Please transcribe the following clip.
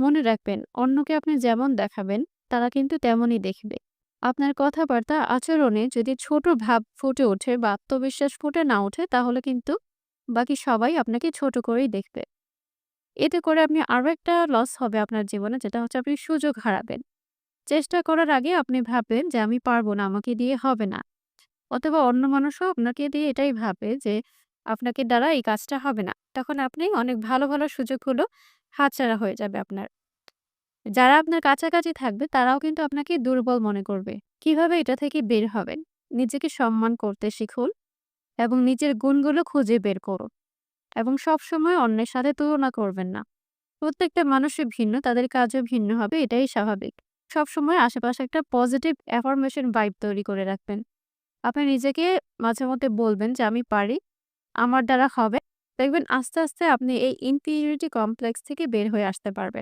মনে রাখবেন অন্যকে আপনি যেমন দেখাবেন তারা কিন্তু তেমনই দেখবে। আপনার কথাবার্তা, আচরণে যদি ছোট ভাব ফুটে ওঠে বা আত্মবিশ্বাস ফুটে না ওঠে তাহলে কিন্তু বাকি সবাই আপনাকে ছোট করেই দেখবে। এতে করে আপনি আরও একটা লস হবে আপনার জীবনে যেটা হচ্ছে আপনি সুযোগ হারাবেন। চেষ্টা করার আগে আপনি ভাববেন যে আমি পারব না, আমাকে দিয়ে হবে না। অথবা অন্য মানুষও আপনাকে দিয়ে এটাই ভাবে যে আপনাকে দ্বারা এই কাজটা হবে না। তখন আপনি অনেক ভালো, ভালো সুযোগগুলো হাতছাড়া হয়ে যাবে আপনার। যারা আপনার কাছাকাছি থাকবে তারাও কিন্তু আপনাকে দুর্বল মনে করবে। কীভাবে এটা থেকে বের হবেন? নিজেকে সম্মান করতে শিখুন এবং নিজের গুণগুলো খুঁজে বের করুন। এবং সবসময় অন্যের সাথে তুলনা করবেন না। প্রত্যেকটা মানুষই ভিন্ন, তাদের কাজও ভিন্ন হবে এটাই স্বাভাবিক। সবসময় আশেপাশে একটা পজিটিভ অ্যাফার্মেশন ভাইব তৈরি করে রাখবেন। আপনি নিজেকে মাঝে মধ্যে বলবেন যে আমি পারি, আমার দ্বারা হবে। দেখবেন আস্তে, আস্তে আপনি এই ইনফিরিয়রিটি কমপ্লেক্স থেকে বের হয়ে আসতে পারবেন।